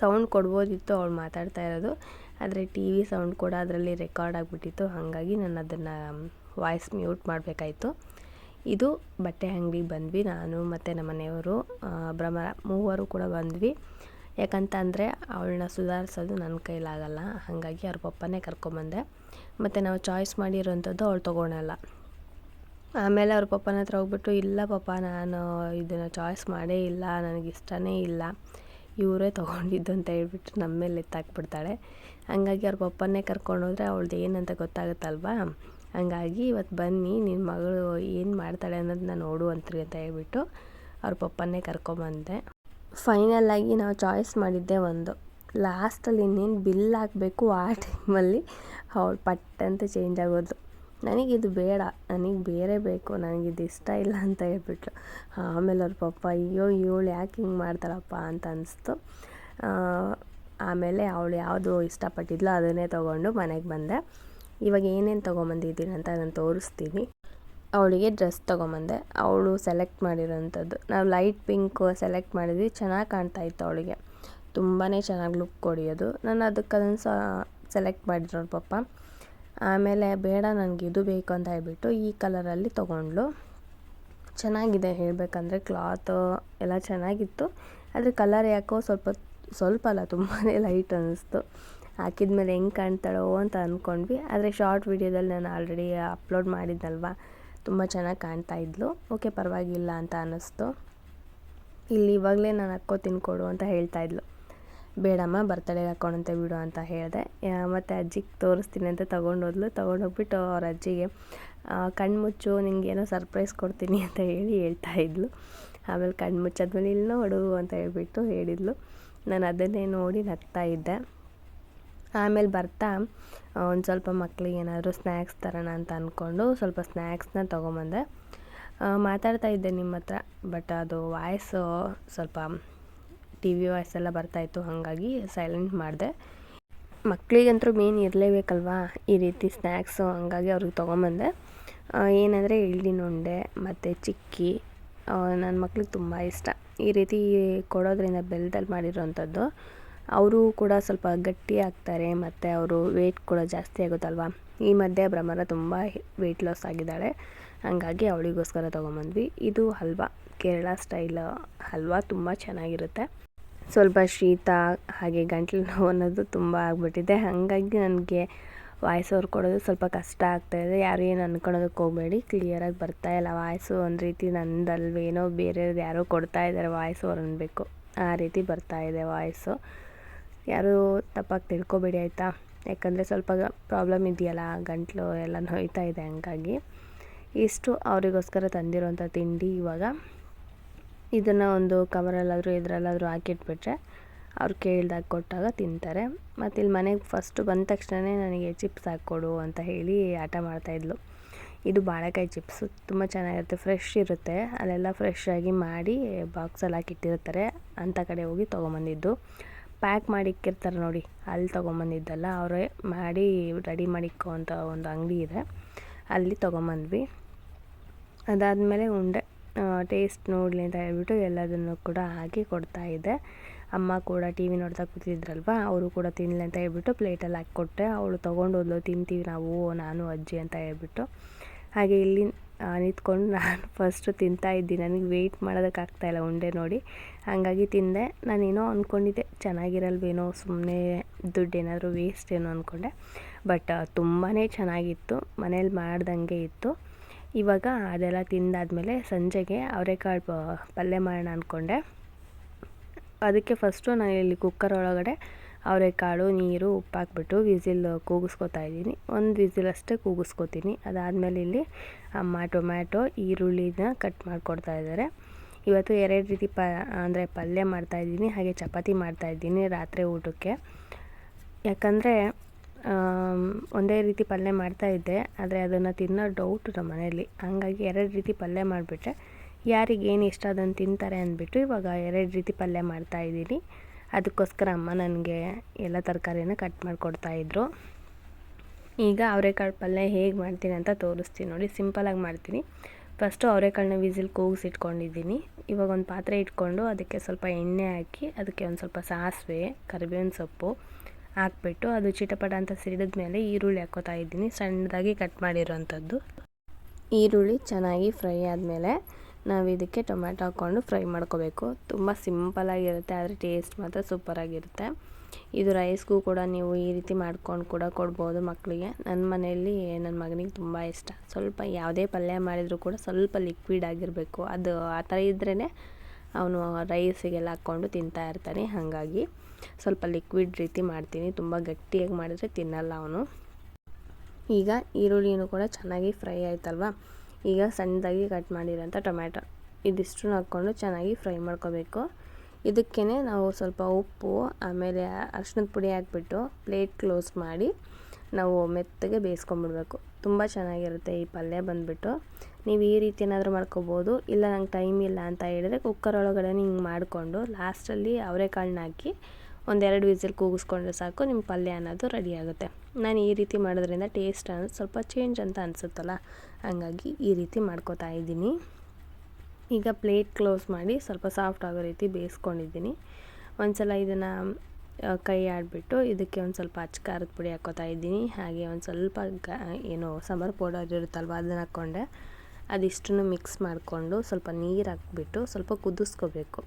ಸೌಂಡ್ ಕೊಡ್ಬೋದಿತ್ತು ಅವಳು ಮಾತಾಡ್ತಾ ಇರೋದು. ಆದರೆ ಟಿ ವಿ ಸೌಂಡ್ ಕೂಡ ಅದರಲ್ಲಿ ರೆಕಾರ್ಡ್ ಆಗಿಬಿಟ್ಟಿತ್ತು. ಹಾಗಾಗಿ ನಾನು ಅದನ್ನು ವಾಯ್ಸ್ ಮ್ಯೂಟ್ ಮಾಡಬೇಕಾಯ್ತು. ಇದು ಬಟ್ಟೆ ಅಂಗಡಿಗೆ ಬಂದ್ವಿ ನಾನು ಮತ್ತು ನಮ್ಮ ಮನೆಯವರು ಭ್ರಮರ ಮೂವರು ಕೂಡ ಬಂದ್ವಿ. ಯಾಕಂತಂದರೆ ಅವಳನ್ನ ಸುಧಾರಿಸೋದು ನನ್ನ ಕೈಲಾಗಲ್ಲ, ಹಾಗಾಗಿ ಅವ್ರ ಪಪ್ಪನೇ ಕರ್ಕೊಂಬಂದೆ. ಮತ್ತು ನಾವು ಚಾಯ್ಸ್ ಮಾಡಿರೋಂಥದ್ದು ಅವಳು ತೊಗೊಳಲ್ಲ. ಆಮೇಲೆ ಅವ್ರ ಪಪ್ಪನ ಹತ್ರ ಹೋಗ್ಬಿಟ್ಟು, ಇಲ್ಲ ಪಪ್ಪ, ನಾನು ಇದನ್ನು ಚಾಯ್ಸ್ ಮಾಡೇ ಇಲ್ಲ, ನನಗೆ ಇಷ್ಟನೇ ಇಲ್ಲ, ಇವರೇ ತೊಗೊಂಡಿದ್ದು ಅಂತ ಹೇಳ್ಬಿಟ್ಟು ನಮ್ಮ ಮೇಲೆ ಎತ್ತಾಕ್ಬಿಡ್ತಾಳೆ. ಹಾಗಾಗಿ ಅವ್ರ ಪಪ್ಪನ್ನೇ ಕರ್ಕೊಂಡೋದ್ರೆ ಅವ್ಳದ್ದು ಏನಂತ ಗೊತ್ತಾಗುತ್ತಲ್ವಾ? ಹಂಗಾಗಿ ಇವತ್ತು ಬನ್ನಿ ನಿನ್ನ ಮಗಳು ಏನು ಮಾಡ್ತಾಳೆ ಅನ್ನೋದನ್ನ ನೋಡುವಂತ್ರಿ ಅಂತ ಹೇಳ್ಬಿಟ್ಟು ಅವ್ರ ಪಪ್ಪನ್ನೇ ಕರ್ಕೊಂಬಂದೆ. ಫೈನಲ್ಲಾಗಿ ನಾವು ಚಾಯ್ಸ್ ಮಾಡಿದ್ದೆ ಒಂದು. ಲಾಸ್ಟಲ್ಲಿ ಇನ್ನೇನು ಬಿಲ್ ಹಾಕಬೇಕು ಆ ಟೈಮಲ್ಲಿ ಅವಳು ಅಂತ ಚೇಂಜ್ ಆಗೋದು. ನನಗಿದು ಬೇಡ, ನನಗೆ ಬೇರೆ ಬೇಕು ನನಗಿದು ಇಷ್ಟ ಇಲ್ಲ ಅಂತ ಹೇಳ್ಬಿಟ್ರು ಆಮೇಲೆ ಅವ್ರ ಪಪ್ಪ, ಅಯ್ಯೋ, ಇವಳು ಯಾಕೆ ಹಿಂಗೆ ಮಾಡ್ತಾರಪ್ಪ ಅಂತ ಅನಿಸ್ತು. ಆಮೇಲೆ ಅವಳು ಯಾವುದು ಇಷ್ಟಪಟ್ಟಿದ್ಲೋ ಅದನ್ನೇ ತೊಗೊಂಡು ಮನೆಗೆ ಬಂದೆ. ಇವಾಗ ಏನೇನು ತೊಗೊಂಬಂದಿದ್ದೀನಿ ಅಂತ ನಾನು ತೋರಿಸ್ತೀನಿ. ಅವಳಿಗೆ ಡ್ರೆಸ್ ತೊಗೊಂಬಂದೆ. ಅವಳು ಸೆಲೆಕ್ಟ್ ಮಾಡಿರೋಂಥದ್ದು. ನಾವು ಲೈಟ್ ಪಿಂಕು ಸೆಲೆಕ್ಟ್ ಮಾಡಿದ್ವಿ, ಚೆನ್ನಾಗಿ ಕಾಣ್ತಾ ಇತ್ತು ಅವಳಿಗೆ. ತುಂಬಾ ಚೆನ್ನಾಗಿ ಲುಕ್ ಕೊಡಿಯೋದು. ನಾನು ಅದಕ್ಕೆ ಅದನ್ನು ಸಹ ಸೆಲೆಕ್ಟ್ ಮಾಡಿದ್ರು ಪಪ್ಪ ಆಮೇಲೆ ಬೇಡ ನನಗೆ ಇದು ಬೇಕು ಅಂತ ಹೇಳ್ಬಿಟ್ಟು ಈ ಕಲರಲ್ಲಿ ತೊಗೊಂಡ್ಳು. ಚೆನ್ನಾಗಿದೆ ಹೇಳಬೇಕಂದ್ರೆ ಕ್ಲಾತು ಎಲ್ಲ ಚೆನ್ನಾಗಿತ್ತು. ಆದರೆ ಕಲರ್ ಯಾಕೋ ಸ್ವಲ್ಪ ಸ್ವಲ್ಪ ಅಲ್ಲ ತುಂಬಾ ಲೈಟ್ ಅನ್ನಿಸ್ತು ಹಾಕಿದ್ಮೇಲೆ ಹೆಂಗೆ ಕಾಣ್ತಾಳೋ ಅಂತ ಅಂದ್ಕೊಂಡ್ವಿ ಆದರೆ ಶಾರ್ಟ್ ವೀಡಿಯೋದಲ್ಲಿ ನಾನು ಆಲ್ರೆಡಿ ಅಪ್ಲೋಡ್ ಮಾಡಿದ್ದಲ್ವ? ತುಂಬ ಚೆನ್ನಾಗಿ ಕಾಣ್ತಾ ಇದ್ಲು. ಓಕೆ ಪರವಾಗಿಲ್ಲ ಅಂತ ಅನ್ನಿಸ್ತು. ಇಲ್ಲಿ ಇವಾಗಲೇ ನಾನು ಅಕ್ಕೋ ತಿನ್ಕೊಡು ಅಂತ ಹೇಳ್ತಾ ಇದ್ಲು. ಬೇಡಮ್ಮ, ಬರ್ತಡೆಗೆ ಅಂತ ಬಿಡು ಅಂತ ಹೇಳಿದೆ. ಮತ್ತು ಅಜ್ಜಿಗೆ ತೋರಿಸ್ತೀನಿ ಅಂತ ತೊಗೊಂಡೋದ್ಲು ತೊಗೊಂಡೋಗ್ಬಿಟ್ಟು ಅವ್ರ ಅಜ್ಜಿಗೆ ಕಣ್ಮುಚ್ಚು ನಿಂಗೆ ಏನೋ ಸರ್ಪ್ರೈಸ್ ಕೊಡ್ತೀನಿ ಅಂತ ಹೇಳಿ ಹೇಳ್ತಾ ಇದ್ಲು. ಆಮೇಲೆ ಕಣ್ಣು ಮುಚ್ಚಾದ್ಮೇಲೆ ಇಲ್ಲಿ ನೋಡು ಅಂತ ಹೇಳ್ಬಿಟ್ಟು ಹೇಳಿದ್ಲು. ನಾನು ಅದನ್ನೇ ನೋಡಿ ನಗ್ತಾ ಇದ್ದೆ. ಆಮೇಲೆ ಬರ್ತಾ ಒಂದು ಸ್ವಲ್ಪ ಮಕ್ಕಳಿಗೆ ಏನಾದರೂ ಸ್ನ್ಯಾಕ್ಸ್ ತರೋಣ ಅಂತ ಅಂದ್ಕೊಂಡು ಸ್ವಲ್ಪ ಸ್ನ್ಯಾಕ್ಸ್ನ ತೊಗೊಂಬಂದೆ. ಮಾತಾಡ್ತಾ ಇದ್ದೆ ನಿಮ್ಮ ಹತ್ರ ಬಟ್ ಅದು ವಾಯ್ಸು ಸ್ವಲ್ಪ ಟಿ ವಿ ವಾಯ್ಸ್ ಎಲ್ಲ ಬರ್ತಾಯಿತ್ತು ಹಾಗಾಗಿ ಸೈಲೆಂಟ್ ಮಾಡಿದೆ. ಮಕ್ಕಳಿಗಂತೂ ಮೇನ್ ಇರಲೇಬೇಕಲ್ವಾ ಈ ರೀತಿ ಸ್ನ್ಯಾಕ್ಸು ಹಂಗಾಗಿ ಅವ್ರಿಗೆ ತೊಗೊಂಬಂದೆ. ಏನಂದರೆ ಉಂಡೆ, ಮತ್ತು ಚಿಕ್ಕಿ ನನ್ನ ಮಕ್ಳಿಗೆ ತುಂಬ ಇಷ್ಟ. ಈ ರೀತಿ ಕೊಡೋದ್ರಿಂದ ಬೆಲ್ಲದಲ್ಲಿ ಮಾಡಿರೋವಂಥದ್ದು ಅವರು ಕೂಡ ಸ್ವಲ್ಪ ಗಟ್ಟಿ ಆಗ್ತಾರೆ, ಮತ್ತು ಅವರು ವೆಯ್ಟ್ ಕೂಡ ಜಾಸ್ತಿ ಆಗುತ್ತಲ್ವಾ? ಈ ಮಧ್ಯೆ ಭ್ರಮರ ತುಂಬ ವೆಯ್ಟ್ ಲಾಸ್ ಆಗಿದ್ದಾಳೆ. ಹಾಗಾಗಿ ಅವಳಿಗೋಸ್ಕರ ತೊಗೊಂಬಂದ್ವಿ. ಇದು ಹಲ್ವಾ, ಕೇರಳ ಸ್ಟೈಲ್ ಹಲ್ವಾ, ತುಂಬ ಚೆನ್ನಾಗಿರುತ್ತೆ. ಸ್ವಲ್ಪ ಶೀತ, ಹಾಗೆ ಗಂಟ್ಲು ನೋವು ಅನ್ನೋದು ತುಂಬ ಆಗಿಬಿಟ್ಟಿದೆ. ಹಾಗಾಗಿ ನನಗೆ ವಾಯ್ಸ್ ಓವರ್ ಕೊಡೋದು ಸ್ವಲ್ಪ ಕಷ್ಟ ಆಗ್ತಾಯಿದೆ ಯಾರು ಏನು ಅಂದ್ಕೊಳೋದಕ್ಕೆ ಹೋಗಬೇಡಿ. ಕ್ಲಿಯರಾಗಿ ಬರ್ತಾ ಇಲ್ಲ. ವಾಯ್ಸು ಒಂದು ರೀತಿ ನಂದಲ್ವೇನೋ ಬೇರೆಯವ್ರದ್ದು ಯಾರೋ ಕೊಡ್ತಾ ಇದ್ದಾರೆ ವಾಯ್ಸ್ ಓವರ್ ಅನ್ನಬೇಕು ಆ ರೀತಿ ಬರ್ತಾ ಇದೆ ವಾಯ್ಸು. ಯಾರೂ ತಪ್ಪಾಗಿ ತಿಳ್ಕೊಬೇಡಿ ಆಯಿತಾ? ಯಾಕಂದರೆ ಸ್ವಲ್ಪ ಪ್ರಾಬ್ಲಮ್ ಇದೆಯಲ್ಲ, ಗಂಟಲು ಎಲ್ಲ ನೋಯ್ತಾ ಇದೆ ಹಂಗಾಗಿ. ಇಷ್ಟು ಅವರಿಗೋಸ್ಕರ ತಂದಿರೋಂಥ ತಿಂಡಿ ಇವಾಗ. ಇದನ್ನು ಒಂದು ಕವರಲ್ಲಾದರೂ ಇದರಲ್ಲಾದರೂ ಹಾಕಿಟ್ಬಿಟ್ರೆ ಅವ್ರು ಕೇಳಿದಾಗ ಕೊಟ್ಟಾಗ ತಿಂತಾರೆ. ಮತ್ತು ಇಲ್ಲಿ ಮನೆಗೆ ಫಸ್ಟು ಬಂದ ತಕ್ಷಣವೇ ನನಗೆ ಚಿಪ್ಸ್ ಹಾಕ್ಕೊಡು ಅಂತ ಹೇಳಿ ಆಟ ಮಾಡ್ತಾಯಿದ್ಲು ಇದು ಬಾಳೆಕಾಯಿ ಚಿಪ್ಸು, ತುಂಬ ಚೆನ್ನಾಗಿರುತ್ತೆ ಫ್ರೆಶ್ ಇರುತ್ತೆ. ಅಲ್ಲೆಲ್ಲ ಫ್ರೆಶ್ ಆಗಿ ಮಾಡಿ ಬಾಕ್ಸಲ್ಲಿ ಹಾಕಿಟ್ಟಿರ್ತಾರೆ. ಅಂಥ ಕಡೆ ಹೋಗಿ ತೊಗೊಂಬಂದಿದ್ದು. ಪ್ಯಾಕ್ ಮಾಡಿ ಇಕ್ಕಿರ್ತಾರೆ ನೋಡಿ. ಅಲ್ಲಿ ತೊಗೊಂಬಂದಿದ್ದಲ್ಲ, ಅವರೇ ಮಾಡಿ ರೆಡಿ ಮಾಡಿಕ್ಕೋವಂಥ ಒಂದು ಅಂಗಡಿ ಇದೆ. ಅಲ್ಲಿ ತೊಗೊಂಬಂದ್ವಿ. ಅದಾದಮೇಲೆ ಉಂಡೆ ಟೇಸ್ಟ್ ನೋಡಲಿ ಅಂತ ಹೇಳ್ಬಿಟ್ಟು ಎಲ್ಲದನ್ನು ಕೂಡ ಹಾಕಿ ಕೊಡ್ತಾಯಿದ್ದೆ ಅಮ್ಮ ಕೂಡ ಟಿ ವಿ ನೋಡ್ತಾ ಕೂತಿದ್ರಲ್ವ, ಅವರು ಕೂಡ ತಿನ್ನಲಿ ಅಂತ ಹೇಳ್ಬಿಟ್ಟು ಪ್ಲೇಟಲ್ಲಿ ಹಾಕ್ಕೊಟ್ಟೆ. ಅವಳು ತೊಗೊಂಡೋದ್ಲು, ತಿಂತೀವಿ ನಾವು, ನಾನು, ಅಜ್ಜಿ ಅಂತ ಹೇಳ್ಬಿಟ್ಟು. ಹಾಗೆ ಇಲ್ಲಿ ನಿಂತ್ಕೊಂಡು ನಾನು ಫಸ್ಟು ತಿಂತಾ ಇದ್ದೀನಿ. ನನಗೆ ವೆಯ್ಟ್ ಮಾಡೋದಕ್ಕಾಗ್ತಾಯಿಲ್ಲ ಉಂಡೆ ನೋಡಿ. ಹಾಗಾಗಿ ತಿಂದೆ. ನಾನೇನೋ ಅಂದ್ಕೊಂಡಿದ್ದೆ ಚೆನ್ನಾಗಿರಲ್ವೇನೋ ಸುಮ್ಮನೆ ದುಡ್ಡು ಏನಾದರೂ ವೇಸ್ಟ್ ಏನೋ ಅಂದ್ಕೊಂಡೆ ಬಟ್ ತುಂಬಾ ಚೆನ್ನಾಗಿತ್ತು. ಮನೇಲಿ ಮಾಡ್ದಂಗೆ ಇತ್ತು. ಇವಾಗ ಅದೆಲ್ಲ ತಿಂದಾದಮೇಲೆ ಸಂಜೆಗೆ ಅವರೆಕಾಳು ಪಲ್ಯ ಮಾಡೋಣ ಅಂದ್ಕೊಂಡೆ ಅದಕ್ಕೆ ಫಸ್ಟು ನಾನು ಇಲ್ಲಿ ಕುಕ್ಕರ್ ಒಳಗಡೆ ಅವರೆಕಾಳು, ನೀರು ಉಪ್ಪು ಹಾಕ್ಬಿಟ್ಟು ವಿಸಿಲ್ ಕೂಗಿಸ್ಕೊತಾ ಇದ್ದೀನಿ. ಒಂದು ವಿಸಿಲ್ ಅಷ್ಟೇ ಕೂಗಿಸ್ಕೊತೀನಿ. ಅದಾದಮೇಲೆ ಇಲ್ಲಿ ಅಮ್ಮ ಟೊಮ್ಯಾಟೊ, ಈರುಳ್ಳಿನ ಕಟ್ ಮಾಡಿಕೊಡ್ತಾ ಇದ್ದಾರೆ. ಇವತ್ತು ಎರಡು ರೀತಿ ಪ, ಅಂದರೆ ಪಲ್ಯ ಮಾಡ್ತಾಯಿದ್ದೀನಿ ಹಾಗೆ ಚಪಾತಿ ಮಾಡ್ತಾಯಿದ್ದೀನಿ ರಾತ್ರಿ ಊಟಕ್ಕೆ. ಯಾಕಂದರೆ ಒಂದೇ ರೀತಿ ಪಲ್ಯ ಮಾಡ್ತಾಯಿದ್ದೆ ಆದರೆ ಅದನ್ನು ತಿನ್ನೋ ಡೌಟ್ ನಮ್ಮ ಮನೆಯಲ್ಲಿ. ಹಾಗಾಗಿ ಎರಡು ರೀತಿ ಪಲ್ಯ ಮಾಡಿಬಿಟ್ರೆ ಯಾರಿಗೇನು ಇಷ್ಟ ಅದನ್ನು ತಿಂತಾರೆ ಅಂದ್ಬಿಟ್ಟು ಇವಾಗ ಎರಡು ರೀತಿ ಪಲ್ಯ ಮಾಡ್ತಾಯಿದ್ದೀನಿ ಅದಕ್ಕೋಸ್ಕರ ಅಮ್ಮ ನನಗೆ ಎಲ್ಲ ತರಕಾರಿನ ಕಟ್ ಮಾಡಿಕೊಡ್ತಾಯಿದ್ರು ಈಗ ಅವರೆಕಾಳು ಪಲ್ಯ ಹೇಗೆ ಮಾಡ್ತೀನಿ ಅಂತ ತೋರಿಸ್ತೀನಿ ನೋಡಿ ಸಿಂಪಲಾಗಿ ಮಾಡ್ತೀನಿ. ಫಸ್ಟು ಅವರೆಕಾಳನ್ನ ವಿಸಿಲ್ ಕೂಗಿಸಿಟ್ಕೊಂಡಿದ್ದೀನಿ. ಇವಾಗ ಒಂದು ಪಾತ್ರೆ ಇಟ್ಕೊಂಡು ಅದಕ್ಕೆ ಸ್ವಲ್ಪ ಎಣ್ಣೆ ಹಾಕಿ ಅದಕ್ಕೆ ಒಂದು ಸ್ವಲ್ಪ ಸಾಸಿವೆ, ಕರಿಬೇವಿನ ಸೊಪ್ಪು ಹಾಕ್ಬಿಟ್ಟು ಅದು ಚಿಟಪಟ ಅಂತ ಸಿಡಿದ ಮೇಲೆ ಈರುಳ್ಳಿ ಹಾಕೋತಾ ಇದ್ದೀನಿ. ಸಣ್ಣದಾಗಿ ಕಟ್ ಮಾಡಿರೋವಂಥದ್ದು ಈರುಳ್ಳಿ ಚೆನ್ನಾಗಿ ಫ್ರೈ ಆದಮೇಲೆ ನಾವು ಇದಕ್ಕೆ ಟೊಮ್ಯಾಟೊ ಹಾಕ್ಕೊಂಡು ಫ್ರೈ ಮಾಡ್ಕೋಬೇಕು. ತುಂಬ ಸಿಂಪಲಾಗಿರುತ್ತೆ ಆದರೆ ಟೇಸ್ಟ್ ಮಾತ್ರ ಸೂಪರಾಗಿರುತ್ತೆ ಇದು ರೈಸ್ಗೂ ಕೂಡ ನೀವು ಈ ರೀತಿ ಮಾಡ್ಕೊಂಡು ಕೂಡ ಕೊಡ್ಬೋದು ಮಕ್ಕಳಿಗೆ. ನನ್ನ ಮನೆಯಲ್ಲಿ ನನ್ನ ಮಗನಿಗೆ ತುಂಬ ಇಷ್ಟ. ಸ್ವಲ್ಪ ಯಾವುದೇ ಪಲ್ಯ ಮಾಡಿದರೂ ಕೂಡ ಸ್ವಲ್ಪ ಲಿಕ್ವಿಡ್ ಆಗಿರಬೇಕು. ಅದು ಆ ಥರ ಇದ್ರೇ ಅವನು ರೈಸಿಗೆಲ್ಲ ಹಾಕ್ಕೊಂಡು ತಿಂತಾ ಇರ್ತಾನೆ, ಹಾಗಾಗಿ ಸ್ವಲ್ಪ ಲಿಕ್ವಿಡ್ ರೀತಿ ಮಾಡ್ತೀನಿ. ತುಂಬ ಗಟ್ಟಿಯಾಗಿ ಮಾಡಿದರೆ ತಿನ್ನಲ್ಲ ಅವನು. ಈಗ ಈರುಳ್ಳಿನೂ ಕೂಡ ಚೆನ್ನಾಗಿ ಫ್ರೈ ಆಯ್ತಲ್ವ? ಈಗ ಸಣ್ಣದಾಗಿ ಕಟ್ ಮಾಡಿರೋಂಥ ಟೊಮ್ಯಾಟೊ. ಇದಿಷ್ಟು ಹಾಕ್ಕೊಂಡು ಚೆನ್ನಾಗಿ ಫ್ರೈ ಮಾಡ್ಕೋಬೇಕು. ಇದಕ್ಕೇ ನಾವು ಸ್ವಲ್ಪ ಉಪ್ಪು, ಆಮೇಲೆ ಅರ್ಶಿನದ ಪುಡಿ ಹಾಕ್ಬಿಟ್ಟು ಪ್ಲೇಟ್ ಕ್ಲೋಸ್ ಮಾಡಿ ನಾವು ಮೆತ್ತಗೆ ಬೇಯಿಸ್ಕೊಂಬಿಡ್ಬೇಕು. ತುಂಬ ಚೆನ್ನಾಗಿರುತ್ತೆ ಈ ಪಲ್ಯ ಬಂದುಬಿಟ್ಟು. ನೀವು ಈ ರೀತಿ ಏನಾದರೂ ಮಾಡ್ಕೋಬೋದು, ಇಲ್ಲ ನಂಗೆ ಟೈಮ್ ಇಲ್ಲ ಅಂತ ಹೇಳಿದ್ರೆ ಕುಕ್ಕರ್ ಒಳಗಡೆ ಹಿಂಗೆ ಮಾಡಿಕೊಂಡು ಲಾಸ್ಟಲ್ಲಿ ಅವರೆಕಾಳನ್ನ ಹಾಕಿ ಒಂದೆರಡು ವಿಸಿಲ್ ಕೂಗಿಸ್ಕೊಂಡ್ರೆ ಸಾಕು, ನಿಮ್ಮ ಪಲ್ಯ ಅನ್ನೋದು ರೆಡಿ ಆಗುತ್ತೆ. ನಾನು ಈ ರೀತಿ ಮಾಡೋದ್ರಿಂದ ಟೇಸ್ಟ್ ಅನ್ನೋದು ಸ್ವಲ್ಪ ಚೇಂಜ್ ಅಂತ ಅನಿಸುತ್ತಲ್ಲ, ಹಾಗಾಗಿ ಈ ರೀತಿ ಮಾಡ್ಕೋತಾ ಇದ್ದೀನಿ. ಈಗ ಪ್ಲೇಟ್ ಕ್ಲೋಸ್ ಮಾಡಿ ಸ್ವಲ್ಪ ಸಾಫ್ಟ್ ಆಗೋ ರೀತಿ ಬೇಯಿಸ್ಕೊಂಡಿದ್ದೀನಿ. ಒಂದು ಸಲ ಇದನ್ನು ಕೈ ಆಡಿಬಿಟ್ಟು ಇದಕ್ಕೆ ಒಂದು ಸ್ವಲ್ಪ ಅಚ್ಚ ಖಾರದ ಪುಡಿ ಹಾಕೋತಾ ಇದ್ದೀನಿ. ಹಾಗೆ ಒಂದು ಸ್ವಲ್ಪ ಗ, ಏನು ಸಮರ್ ಪೌಡರ್ ಇರುತ್ತಲ್ವ ಅದನ್ನು ಹಾಕ್ಕೊಂಡೆ. ಅದಿಷ್ಟನ್ನು ಮಿಕ್ಸ್ ಮಾಡಿಕೊಂಡು ಸ್ವಲ್ಪ ನೀರು ಹಾಕ್ಬಿಟ್ಟು ಸ್ವಲ್ಪ ಕುದಿಸ್ಕೋಬೇಕು.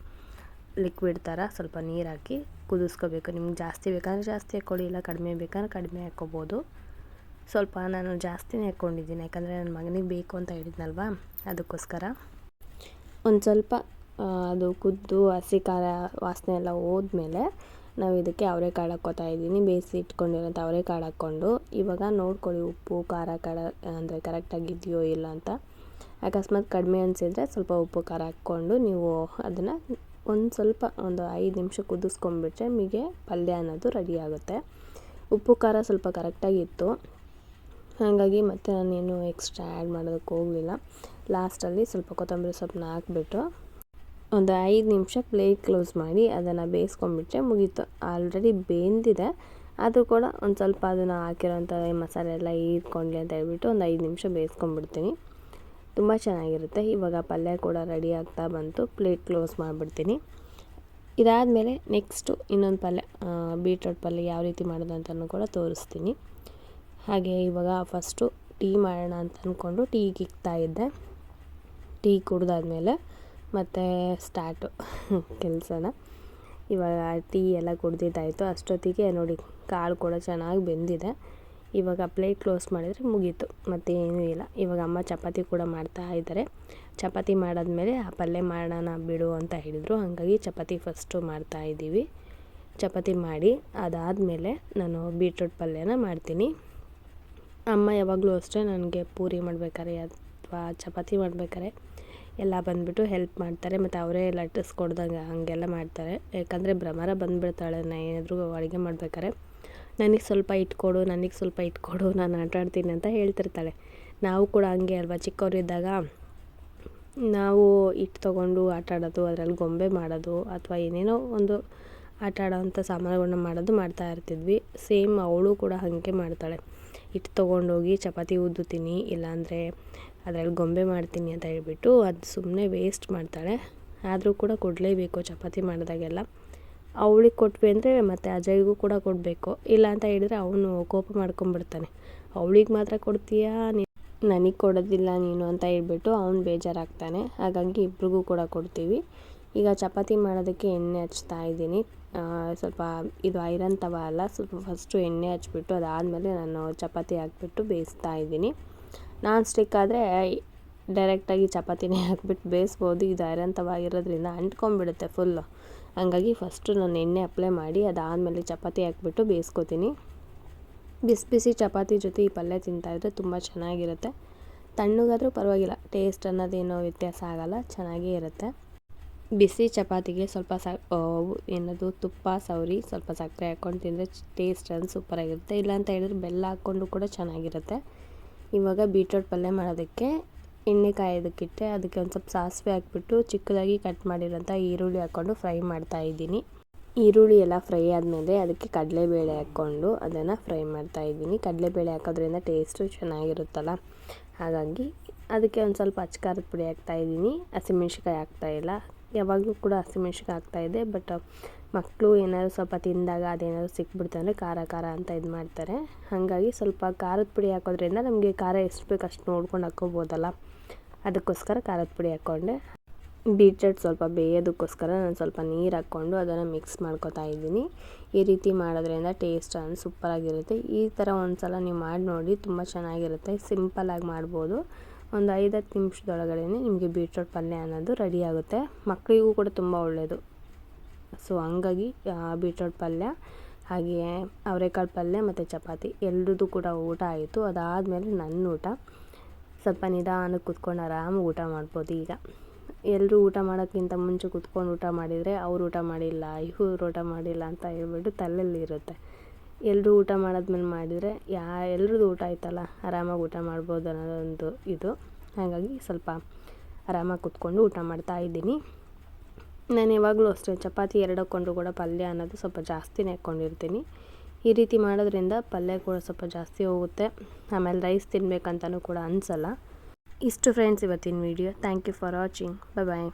ಲಿಕ್ವಿಡ್ ಥರ ಸ್ವಲ್ಪ ನೀರು ಹಾಕಿ ಕುದಿಸ್ಕೋಬೇಕು. ನಿಮ್ಗೆ ಜಾಸ್ತಿ ಬೇಕಂದ್ರೆ ಜಾಸ್ತಿ ಹಾಕ್ಕೊಳ್ಳಿ, ಇಲ್ಲ ಕಡಿಮೆ ಬೇಕಂದ್ರೆ ಕಡಿಮೆ ಹಾಕ್ಕೊಬೋದು. ಸ್ವಲ್ಪ ನಾನು ಜಾಸ್ತಿನೇ ಹಾಕ್ಕೊಂಡಿದ್ದೀನಿ, ಯಾಕಂದರೆ ನನ್ನ ಮಗನಿಗೆ ಬೇಕು ಅಂತ ಹೇಳಿದ್ನಲ್ವ? ಅದಕ್ಕೋಸ್ಕರ. ಒಂದು ಸ್ವಲ್ಪ ಅದು ಕುದ್ದು ಹಸಿ ಖಾರ ವಾಸನೆ ಎಲ್ಲ ಹೋದ್ಮೇಲೆ ನಾವು ಇದಕ್ಕೆ ಅವರೆಕಾಳು ಹಾಕ್ಕೋತಾ ಇದ್ದೀನಿ. ಬೇಯಿಸಿ ಇಟ್ಕೊಂಡಿರೋಂಥ ಅವರೆಕಾಳು ಹಾಕ್ಕೊಂಡು. ಇವಾಗ ನೋಡ್ಕೊಳ್ಳಿ ಉಪ್ಪು, ಖಾರ ಕಡ ಅಂದರೆ ಕರೆಕ್ಟಾಗಿದೆಯೋ ಇಲ್ಲ ಅಂತ. ಅಕಸ್ಮಾತ್ ಕಡಿಮೆ ಅನಿಸಿದ್ರೆ ಸ್ವಲ್ಪ ಉಪ್ಪು, ಖಾರ ಹಾಕ್ಕೊಂಡು ನೀವು ಅದನ್ನು ಒಂದು ಸ್ವಲ್ಪ ಒಂದು ಐದು ನಿಮಿಷ ಕುದಿಸ್ಕೊಂಡ್ಬಿಟ್ರೆ ನಿಮಗೆ ಪಲ್ಯ ಅನ್ನೋದು ರೆಡಿ ಆಗುತ್ತೆ. ಉಪ್ಪು, ಖಾರ ಸ್ವಲ್ಪ ಕರೆಕ್ಟಾಗಿತ್ತು ಹಾಗಾಗಿ ಮತ್ತೆ ನಾನೇನು ಎಕ್ಸ್ಟ್ರಾ ಆ್ಯಡ್ ಮಾಡೋದಕ್ಕೆ ಹೋಗಲಿಲ್ಲ. ಲಾಸ್ಟಲ್ಲಿ ಸ್ವಲ್ಪ ಕೊತ್ತಂಬರಿ ಸೊಪ್ಪನ್ನ ಹಾಕ್ಬಿಟ್ಟು ಒಂದು ಐದು ನಿಮಿಷ ಪ್ಲೇಟ್ ಕ್ಲೋಸ್ ಮಾಡಿ ಅದನ್ನು ಬೇಯಿಸ್ಕೊಂಡ್ಬಿಟ್ರೆ ಮುಗೀತು. ಆಲ್ರೆಡಿ ಬೆಂದಿದೆ. ಆದರೂ ಕೂಡ ಒಂದು ಸ್ವಲ್ಪ ಅದನ್ನು ಹಾಕಿರೋಂಥ ಮಸಾಲೆ ಎಲ್ಲ ಹೀರ್ಕೊಂಡ್ಲಿ ಅಂತ ಹೇಳ್ಬಿಟ್ಟು ಒಂದು ಐದು ನಿಮಿಷ ಬೇಯಿಸ್ಕೊಂಡ್ಬಿಡ್ತೀನಿ. ತುಂಬ ಚೆನ್ನಾಗಿರುತ್ತೆ. ಇವಾಗ ಪಲ್ಯ ಕೂಡ ರೆಡಿ ಆಗ್ತಾ ಬಂತು. ಪ್ಲೇಟ್ ಕ್ಲೋಸ್ ಮಾಡಿಬಿಡ್ತೀನಿ. ಇದಾದಮೇಲೆ ನೆಕ್ಸ್ಟು ಇನ್ನೊಂದು ಪಲ್ಯ ಬೀಟ್ರೋಟ್ ಪಲ್ಯ ಯಾವ ರೀತಿ ಮಾಡೋದು ಅಂತಲೂ ಕೂಡ ತೋರಿಸ್ತೀನಿ. ಹಾಗೆ ಇವಾಗ ಫಸ್ಟು ಟೀ ಮಾಡೋಣ ಅಂತ ಅಂದ್ಕೊಂಡು ಟೀ ಕಿಕ್ತಾ ಇದ್ದೆ. ಟೀ ಕುಡ್ದಾದ್ಮೇಲೆ ಮತ್ತು ಸ್ಟಾರ್ಟು ಕೆಲಸನ. ಇವಾಗ ಟೀ ಎಲ್ಲ ಕುಡ್ದಿದ್ದಾಯಿತು. ಅಷ್ಟೊತ್ತಿಗೆ ನೋಡಿ ಕಾಳು ಕೂಡ ಚೆನ್ನಾಗಿ ಬೆಂದಿದೆ. ಇವಾಗ ಪ್ಲೇಟ್ ಕ್ಲೋಸ್ ಮಾಡಿದರೆ ಮುಗೀತು, ಮತ್ತು ಏನೂ ಇಲ್ಲ. ಇವಾಗ ಅಮ್ಮ ಚಪಾತಿ ಕೂಡ ಮಾಡ್ತಾ ಇದ್ದಾರೆ. ಚಪಾತಿ ಮಾಡಾದ್ಮೇಲೆ ಆ ಪಲ್ಯ ಮಾಡೋಣ ಬಿಡು ಅಂತ ಹೇಳಿದರು. ಹಾಗಾಗಿ ಚಪಾತಿ ಫಸ್ಟು ಮಾಡ್ತಾ ಇದ್ದೀವಿ. ಚಪಾತಿ ಮಾಡಿ ಅದಾದಮೇಲೆ ನಾನು ಬೀಟ್ರೂಟ್ ಪಲ್ಯನ ಮಾಡ್ತೀನಿ. ಅಮ್ಮ ಯಾವಾಗಲೂ ಅಷ್ಟೇ ನನಗೆ ಪೂರಿ ಮಾಡ್ಬೇಕಾದ್ರೆ ಅಥವಾ ಚಪಾತಿ ಮಾಡ್ಬೇಕಾದ್ರೆ ಎಲ್ಲ ಬಂದುಬಿಟ್ಟು ಹೆಲ್ಪ್ ಮಾಡ್ತಾರೆ. ಮತ್ತು ಅವರೇ ಲಟ್ಟಿಸ್ಕೊಡ್ದಂಗೆ ಹಾಗೆಲ್ಲ ಮಾಡ್ತಾರೆ. ಯಾಕಂದರೆ ಭ್ರಮರ ಬಂದುಬಿಡ್ತಾಳೆ. ನಾನು ಏನಾದರೂ ಅಡುಗೆ ಮಾಡ್ಬೇಕಾದ್ರೆ ನನಗೆ ಸ್ವಲ್ಪ ಇಟ್ಕೊಡು, ನನಗೆ ಸ್ವಲ್ಪ ಇಟ್ಕೊಡು, ನಾನು ಆಟ ಆಡ್ತೀನಿ ಅಂತ ಹೇಳ್ತಿರ್ತಾಳೆ. ನಾವು ಕೂಡ ಹಂಗೆ ಅಲ್ವಾ? ಚಿಕ್ಕವರಿದ್ದಾಗ ನಾವು ಇಟ್ಟು ತೊಗೊಂಡು ಆಟ ಆಡೋದು ಅದರಲ್ಲಿ ಗೊಂಬೆ ಮಾಡೋದು, ಅಥವಾ ಏನೇನೋ ಒಂದು ಆಟ ಆಡೋವಂಥ ಸಾಮಾನುಗಳನ್ನ ಮಾಡೋದು ಮಾಡ್ತಾ ಇರ್ತಿದ್ವಿ. ಸೇಮ್ ಅವಳು ಕೂಡ ಹಾಗೆ ಮಾಡ್ತಾಳೆ. ಹಿಟ್ಟು ತೊಗೊಂಡೋಗಿ ಚಪಾತಿ ಉದ್ದುತ್ತೀನಿ, ಇಲ್ಲಾಂದರೆ ಅದರಲ್ಲಿ ಗೊಂಬೆ ಮಾಡ್ತೀನಿ ಅಂತ ಹೇಳ್ಬಿಟ್ಟು ಅದು ಸುಮ್ಮನೆ ವೇಸ್ಟ್ ಮಾಡ್ತಾಳೆ. ಆದರೂ ಕೂಡ ಕೊಡಲೇಬೇಕು ಚಪಾತಿ ಮಾಡಿದಾಗೆಲ್ಲ. ಅವಳಿಗೆ ಕೊಟ್ವಿ ಅಂದರೆ ಮತ್ತೆ ಅಜಯ್ಗೂ ಕೂಡ ಕೊಡಬೇಕು. ಇಲ್ಲ ಅಂತ ಹೇಳಿದರೆ ಅವನು ಕೋಪ ಮಾಡ್ಕೊಂಬಿಡ್ತಾನೆ ಅವಳಿಗೆ ಮಾತ್ರ ಕೊಡ್ತೀಯಾ? ನೀನು ನನಗೆ ಕೊಡೋದಿಲ್ಲ ನೀನು ಅಂತ ಹೇಳ್ಬಿಟ್ಟು ಅವ್ನು ಬೇಜಾರಾಗ್ತಾನೆ. ಹಾಗಾಗಿ ಇಬ್ರಿಗೂ ಕೂಡ ಕೊಡ್ತೀವಿ. ಈಗ ಚಪಾತಿ ಮಾಡೋದಕ್ಕೆ ಎಣ್ಣೆ ಹಚ್ತಾ ಇದ್ದೀನಿ. ಸ್ವಲ್ಪ ಇದು ಐರನ್ ತವ ಅಲ್ಲ, ಸ್ವಲ್ಪ ಫಸ್ಟು ಎಣ್ಣೆ ಹಚ್ಬಿಟ್ಟು ಅದಾದಮೇಲೆ ನಾನು ಚಪಾತಿ ಹಾಕ್ಬಿಟ್ಟು ಬೇಯಿಸ್ತಾ ಇದ್ದೀನಿ. ನಾನ್ ಸ್ಟಿಕ್ ಆದರೆ ಡೈರೆಕ್ಟಾಗಿ ಚಪಾತಿನೇ ಹಾಕ್ಬಿಟ್ಟು ಬೇಯಿಸ್ಬೋದು. ಇದು ಐರನ್ ತವ ಆಗಿರೋದ್ರಿಂದ ಅಂಟ್ಕೊಂಬಿಡುತ್ತೆ ಫುಲ್ಲು ಹಂಗಾಗಿ ಫಸ್ಟು ನಾನು ಎಣ್ಣೆ ಅಪ್ಲೈ ಮಾಡಿ ಅದಾದಮೇಲೆ ಚಪಾತಿ ಹಾಕ್ಬಿಟ್ಟು ಬೇಯಿಸ್ಕೊತೀನಿ. ಬಿಸಿ ಬಿಸಿ ಚಪಾತಿ ಜೊತೆ ಈ ಪಲ್ಯ ತಿಂತಾಯಿದ್ರೆ ತುಂಬ ಚೆನ್ನಾಗಿರುತ್ತೆ. ತಣ್ಣಗಾದರೂ ಪರವಾಗಿಲ್ಲ ಟೇಸ್ಟ್ ಅನ್ನೋದೇನೋ ವ್ಯತ್ಯಾಸ ಆಗಲ್ಲ, ಚೆನ್ನಾಗೇ ಇರುತ್ತೆ. ಬಿಸಿ ಚಪಾತಿಗೆ ಸ್ವಲ್ಪ ಸಾ ಏನದು, ತುಪ್ಪ, ಸವರಿ ಸ್ವಲ್ಪ ಸಕ್ಕರೆ ಹಾಕ್ಕೊಂಡು ತಿಂದರೆ ಟೇಸ್ಟ್ ಅದು ಸೂಪರಾಗಿರುತ್ತೆ ಇಲ್ಲ ಅಂತ ಹೇಳಿದ್ರೆ ಬೆಲ್ಲ ಹಾಕ್ಕೊಂಡು ಕೂಡ ಚೆನ್ನಾಗಿರುತ್ತೆ. ಇವಾಗ ಬೀಟ್ರೋಟ್ ಪಲ್ಯ ಮಾಡೋದಕ್ಕೆ ಎಣ್ಣೆ ಕಾಯೋದಕ್ಕಿಟ್ಟೆ ಅದಕ್ಕೆ ಒಂದು ಸ್ವಲ್ಪ ಸಾಸಿವೆ ಹಾಕ್ಬಿಟ್ಟು ಚಿಕ್ಕದಾಗಿ ಕಟ್ ಮಾಡಿರೋಂಥ ಈರುಳ್ಳಿ ಹಾಕ್ಕೊಂಡು ಫ್ರೈ ಮಾಡ್ತಾ ಇದ್ದೀನಿ. ಈರುಳ್ಳಿ ಎಲ್ಲ ಫ್ರೈ ಆದಮೇಲೆ ಅದಕ್ಕೆ ಕಡಲೆಬೇಳೆ ಹಾಕ್ಕೊಂಡು ಅದನ್ನು ಫ್ರೈ ಮಾಡ್ತಾ ಇದ್ದೀನಿ. ಕಡಲೆಬೇಳೆ ಹಾಕೋದ್ರಿಂದ ಟೇಸ್ಟು ಚೆನ್ನಾಗಿರುತ್ತಲ್ಲ? ಹಾಗಾಗಿ ಅದಕ್ಕೆ ಒಂದು ಸ್ವಲ್ಪ ಅಚ್ಕಾರದ ಪುಡಿ ಹಾಕ್ತಾ ಇದ್ದೀನಿ. ಹಸಿಮೆಣ್ಸಿಕಾಯಿ ಹಾಕ್ತಾಯಿಲ್ಲ ಯಾವಾಗಲೂ ಕೂಡ ಹಸಿಮೆಣ್ಸಿಕಾಯಿ ಹಾಕ್ತಾಯಿದ್ದೆ ಬಟ್ ಮಕ್ಕಳು ಏನಾದರೂ ಸ್ವಲ್ಪ ತಿಂದಾಗ ಅದೇನಾದ್ರು ಸಿಕ್ಬಿಡ್ತು ಅಂದರೆ ಖಾರ ಖಾರ ಅಂತ ಇದು ಮಾಡ್ತಾರೆ. ಹಾಗಾಗಿ ಸ್ವಲ್ಪ ಖಾರದ ಪುಡಿ ಹಾಕೋದ್ರಿಂದ ನಮಗೆ ಖಾರ ಎಷ್ಟು ಬೇಕು ಅಷ್ಟು ನೋಡ್ಕೊಂಡು ಹಾಕ್ಕೋಬೋದಲ್ಲ ಅದಕ್ಕೋಸ್ಕರ ಖಾರದ ಪುಡಿ ಹಾಕ್ಕೊಂಡೆ. ಬೀಟ್ರೂಟ್ ಸ್ವಲ್ಪ ಬೇಯೋದಕ್ಕೋಸ್ಕರ ನಾನು ಸ್ವಲ್ಪ ನೀರು ಹಾಕ್ಕೊಂಡು ಅದನ್ನು ಮಿಕ್ಸ್ ಮಾಡ್ಕೊತಾ ಇದ್ದೀನಿ. ಈ ರೀತಿ ಮಾಡೋದ್ರಿಂದ ಟೇಸ್ಟ್ ಅನ್ನು ಸೂಪರಾಗಿರುತ್ತೆ ಈ ಥರ ಒಂದು ಸಲ ನೀವು ಮಾಡಿ ನೋಡಿ ತುಂಬ ಚೆನ್ನಾಗಿರುತ್ತೆ. ಸಿಂಪಲಾಗಿ ಮಾಡ್ಬೋದು. ಒಂದು ಐದು ಹತ್ತು ನಿಮಿಷದೊಳಗಡೆ ನಿಮಗೆ ಬೀಟ್ರೋಟ್ ಪಲ್ಯ ಅನ್ನೋದು ರೆಡಿ ಆಗುತ್ತೆ. ಮಕ್ಕಳಿಗೂ ಕೂಡ ತುಂಬ ಒಳ್ಳೆಯದು ಸೊ ಹಂಗಾಗಿ ಬೀಟ್ರೋಟ್ ಪಲ್ಯ, ಹಾಗೆಯೇ ಅವರೆಕಾಳು ಪಲ್ಯ ಮತ್ತು ಚಪಾತಿ ಎಲ್ರದ್ದು ಕೂಡ ಊಟ ಆಯಿತು. ಅದಾದಮೇಲೆ ನನ್ನ ಊಟ. ಸ್ವಲ್ಪ ನಿಧಾನಕ್ಕೆ ಕುತ್ಕೊಂಡು ಆರಾಮಾಗಿ ಊಟ ಮಾಡ್ಬೋದು ಈಗ. ಎಲ್ಲರೂ ಊಟ ಮಾಡೋಕ್ಕಿಂತ ಮುಂಚೆ ಕುತ್ಕೊಂಡು ಊಟ ಮಾಡಿದರೆ ಅವ್ರು ಊಟ ಮಾಡಿಲ್ಲ, ಇವ್ರು ಊಟ ಮಾಡಿಲ್ಲ ಅಂತ ಹೇಳ್ಬಿಟ್ಟು ತಲೆಯಲ್ಲಿ ಇರುತ್ತೆ. ಎಲ್ಲರೂ ಊಟ ಮಾಡಾದ್ಮೇಲೆ ಮಾಡಿದರೆ ಯಾ, ಎಲ್ರದ್ದು ಊಟ ಆಯ್ತಲ್ಲ, ಆರಾಮಾಗಿ ಊಟ ಮಾಡ್ಬೋದು ಅನ್ನೋದೊಂದು ಇದು. ಹಾಗಾಗಿ ಸ್ವಲ್ಪ ಆರಾಮಾಗಿ ಕುತ್ಕೊಂಡು ಊಟ ಮಾಡ್ತಾ ಇದ್ದೀನಿ. ನಾನು ಯಾವಾಗಲೂ ಅಷ್ಟೇ, ಚಪಾತಿ ಎರಡು ಕೂಡ ಪಲ್ಯ ಅನ್ನೋದು ಸ್ವಲ್ಪ ಜಾಸ್ತಿನೇ ಹಾಕ್ಕೊಂಡಿರ್ತೀನಿ. ಈ ರೀತಿ ಮಾಡೋದ್ರಿಂದ ಪಲ್ಯ ಕೂಡ ಸ್ವಲ್ಪ ಜಾಸ್ತಿ ಹೋಗುತ್ತೆ. ಆಮೇಲೆ ರೈಸ್ ತಿನ್ನಬೇಕಂತಲೂ ಕೂಡ ಅನಿಸಲ್ಲ. ಇಷ್ಟು ಫ್ರೆಂಡ್ಸ್ ಇವತ್ತಿನ video thank you for watching bye bye